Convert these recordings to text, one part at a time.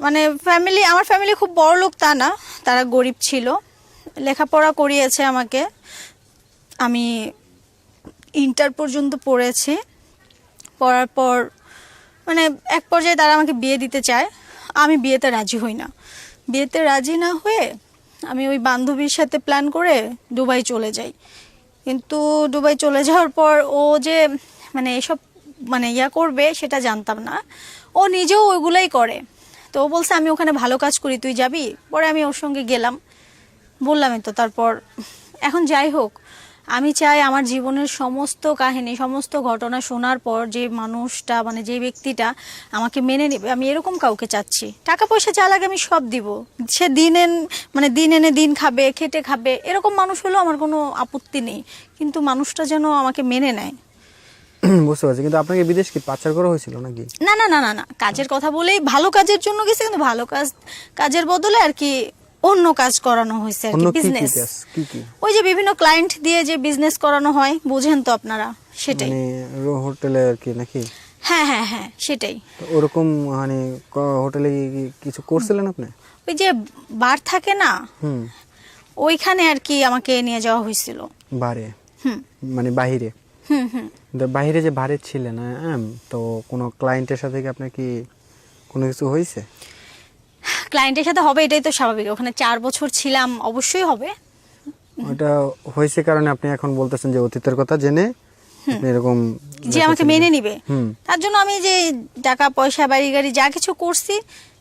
মানে ফ্যামিলি আমার ফ্যামিলি খুব বড় লোক তা না, তারা গরিব ছিল। লেখাপড়া করিয়েছে আমাকে। আমি ইন্টার পর্যন্ত পড়েছি। পড়ার পর মানে এক পর্যায়ে তারা আমাকে বিয়ে দিতে চায়। আমি বিয়েতে রাজি হই না। বিয়েতে রাজি না হয়ে আমি ওই বান্ধবীর সাথে প্ল্যান করে দুবাই চলে যাই। কিন্তু দুবাই চলে যাওয়ার পর ও যে মানে এসব মানে ইয়া করবে সেটা জানতাম না। ও নিজেও ওইগুলোই করে। তো ও বলছে, আমি ওখানে ভালো কাজ করি, তুই যাবি? পরে আমি ওর সঙ্গে গেলাম। বললামই তো, তারপর এখন যাই হোক, আমি চাই আমার জীবনের সমস্ত কাহিনী, সমস্ত ঘটনা শোনার পর যে মানুষটা মানে যে ব্যক্তিটা আমাকে মেনে নেবে, আমি এরকম কাউকে চাচ্ছি। টাকা পয়সা যা লাগে আমি সব দিব। সে দিন এন মানে দিন এনে দিন খাবে, খেটে খাবে, এরকম মানুষ হলেও আমার কোনো আপত্তি নেই। কিন্তু মানুষটা যেন আমাকে মেনে নেয়। বুঝতে পারছি। কিন্তু আপনাকে বিদেশ কি পাচার করা হয়েছিল নাকি? না না না না না। কাজের কথা বলেই ভালো কাজের জন্য গেছে কিন্তু ভালো কাজ কাজের বদলে আর কি অন্য কাজ করানো হয়েছে আর কি বিজনেস কি কি ওই যে বিভিন্ন ক্লায়েন্ট দিয়ে যে বিজনেস করানো হয় বুঝেন তো আপনারা সেটাই। মানে হোটেলে আর কি নাকি? হ্যাঁ হ্যাঁ হ্যাঁ সেটাই। ওরকম মানে হোটেলে কিছু করছিলেন আপনি? ওই যে বার থাকে না হুম। ওইখানে আর কি আমাকে নিয়ে যাওয়া হয়েছিল। বারে? হুম। মানে বাহিরে? বাহিরে যে বারে ছিলেন হ্যাঁ? তো কোনো ক্লায়েন্টের সাথে কি আপনার কি কোনো কিছু হয়েছে? ক্লায়েন্টের সাথে হবে এটাই তো স্বাভাবিক। ওখানে চার বছর ছিলাম অবশ্যই হবে। ওটা হয়েছে কারণে আপনি এখন বলতেছেন যে অতীতের কথা জেনে এরকম যে আমাকে মেনে নিবে। তার জন্য আমি যে টাকা পয়সা বাড়ি গাড়ি যা কিছু করছি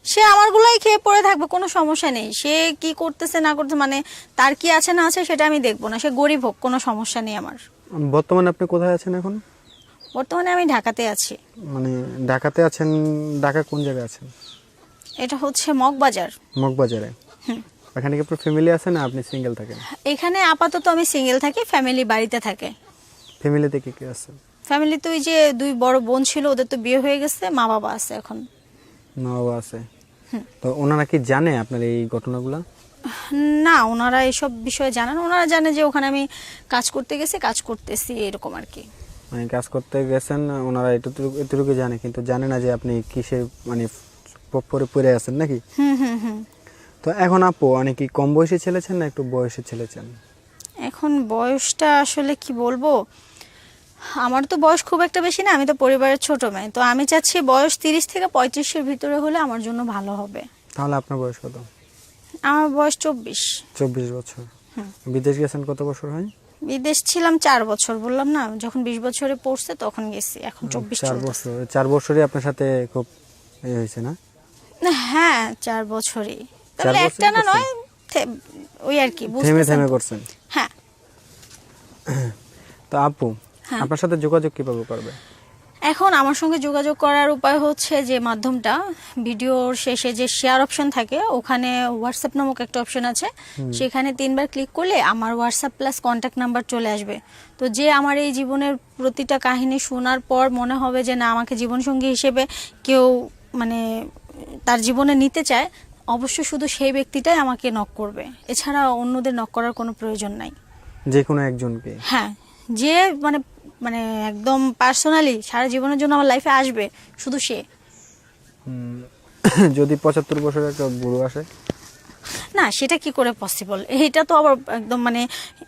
সে আমারগুলাই খেয়ে পড়ে থাকবে কোনো সমস্যা নেই। সে কি করতেছে না করতেছে মানে তার কি আছে না আছে সেটা আমি দেখব না। সে গরিব হোক কোনো সমস্যা নেই আমার। বর্তমানে আপনি কোথায় আছেন এখন? বর্তমানে আমি ঢাকাতে আছি। মানে ঢাকাতে আছেন ঢাকা কোন জায়গায় আছেন? এটা হচ্ছে মগবাজার। মগবাজারে? এখানে কি আপনার ফ্যামিলি আছে না আপনি সিঙ্গেল থাকেন? এখানে আপাতত আমি সিঙ্গেল থাকি ফ্যামিলি বাড়িতে থাকে। ফ্যামিলিতে কি কি আছে? ফ্যামিলিতে ওই যে দুই বড় বোন ছিল ওদের তো বিয়ে হয়ে গেছে মা বাবা আছে এখন। মা বাবা আছে। তো ওনারা কি জানে আপনার এই ঘটনাগুলা? না ওনারা এসব বিষয়ে জানেন ওনারা জানে যে ওখানে আমি কাজ করতে গেছি কাজ করতেছি এরকম আর কি। মানে কাজ করতে গেছেন ওনারা এটুকু এটুকু জানে কিন্তু জানে না যে আপনি কিসের মানে পরে পড়ে আছেন নাকি? হুম হুম হুম। তো এখন আপু অনেক কি কম বয়সী ছেলেছেন না একটু বয়সী ছেলেছেন এখন বয়সটা আসলে কি বলব? আমার তো বয়স খুব একটা বেশি না আমি তো পরিবারের ছোট মেয়ে। তো আমি চাচ্ছি বয়স তিরিশ থেকে পঁয়ত্রিশের ভিতরে হলে আমার জন্য ভালো হবে। তাহলে আপনার বয়স কত? আমার বয়স চব্বিশ। চব্বিশ বছর। বিদেশ গেছেন কত বছর হয়? বিদেশ ছিলাম চার বছর বললাম না যখন বিশ বছরে পড়ছে তখন গেছি এখন চব্বিশ চার বছর চার বছরই আপনার সাথে খুব এই হয়েছে না? না, হ্যাঁ চার বছরই। তাহলে একটা না নয় ওই আর কি থেমে থেমে করছেন? হ্যাঁ। তো আপু হ্যাঁ। আপনার সাথে যোগাযোগ কীভাবে করবে? এখন আমার সঙ্গে যোগাযোগ করার উপায় হচ্ছে যে মাধ্যমটা ভিডিওর শেষে যে শেয়ার অপশন থাকে ওখানে হোয়াটসঅ্যাপ নামক একটা অপশন আছে। সেখানে তিনবার ক্লিক করলে আমার হোয়াটসঅ্যাপ প্লাস কন্ট্যাক্ট নাম্বার চলে আসবে। তো যে আমার এই জীবনের প্রতিটা কাহিনী শোনার পর মনে হবে যে না আমাকে জীবনসঙ্গী হিসেবে কেউ মানে তার জীবনে নিতে চায় অবশ্য শুধু সেই ব্যক্তিটাই আমাকে নক করবে। এছাড়া অন্যদের নক করার কোনো প্রয়োজন নাই। যে কোনো একজনকে। হ্যাঁ যে মানে মানে একদম পার্সোনালি সারা জীবনের জন্য আমার লাইফে আসবে শুধু সে। যদি পঁচাত্তর বছরের একটা বুড়ো আসে? না সেটা কি করে পসিবল এইটা তো আবার একদম মানে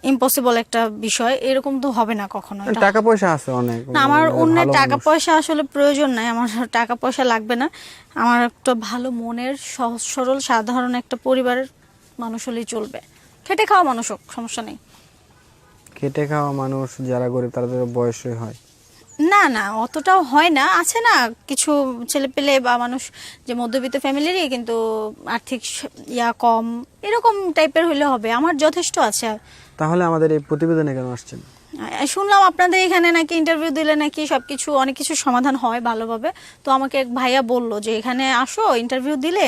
ইম্পসিবল একটা বিষয় এরকম তো হবে না কখনো টাকা পয়সা আছে অনেক। না আমার অন্যের টাকা পয়সা আসলে প্রয়োজন নাই আমার টাকা পয়সা লাগবে না। আমার একটা ভালো মনের সহজ সরল সাধারণ একটা পরিবারের মানুষ হলেই চলবে। খেটে খাওয়া মানুষ হোক সমস্যা নেই। খেটে খাওয়া মানুষ যারা গরিব তাদের বয়সই হয়। না না অতটাও হয় না। আছে না কিছু ছেলে পেলে বা মানুষ যে মধ্যবিত্ত ফ্যামিলিরই কিন্তু আর্থিক ইয়া কম এরকম টাইপের হইলে হবে। আমার যথেষ্ট আছে। তাহলে আমাদের এই প্রতিবেদনে কেন আসছেন? শুনলাম আপনাদের এখানে নাকি ইন্টারভিউ দিলে নাকি সবকিছু অনেক কিছু সমাধান হয় ভালোভাবে। তো আমাকে এক ভাইয়া বলল যে এখানে আসো ইন্টারভিউ দিলে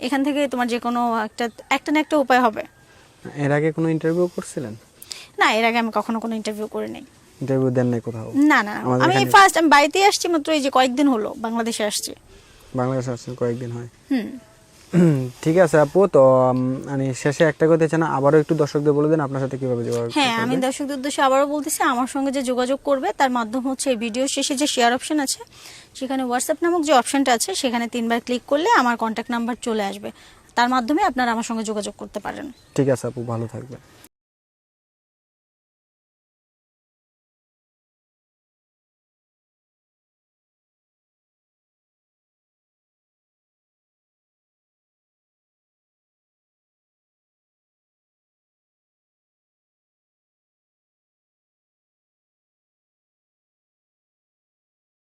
এখান থেকে তোমার যে কোনো একটা একটা না একটা উপায় হবে। এর আগে কোনো ইন্টারভিউ করছিলেন? না এর আগে আমি কখনো কোনো ইন্টারভিউ করিনি ইন্টারভিউ দেন নাই কোথাও? না না আমি ফার্স্ট আমি বাড়িতেই আসছি মাত্র এই যে কয়েকদিন হলো বাংলাদেশে আসছি। বাংলাদেশে আসছেন কয়েকদিন হয়। হুম। ঠিক আছে আপু তো মানে শেষে একটা কথা চান আবারও একটু দর্শকদের বলে দেন আপনার সাথে কীভাবে যোগাযোগ হ্যাঁ আমি দর্শকদের উদ্দেশ্যে আবারও বলতেছি আমার সঙ্গে যে যোগাযোগ করবে তার মাধ্যম হচ্ছে এই ভিডিও শেষে যে শেয়ার অপশন আছে সেখানে হোয়াটসঅ্যাপ নামক যে অপশনটা আছে সেখানে তিনবার ক্লিক করলে আমার কন্ট্যাক্ট নাম্বার চলে আসবে। তার মাধ্যমে আপনারা আমার সঙ্গে যোগাযোগ করতে পারেন। ঠিক আছে আপু ভালো থাকবেন।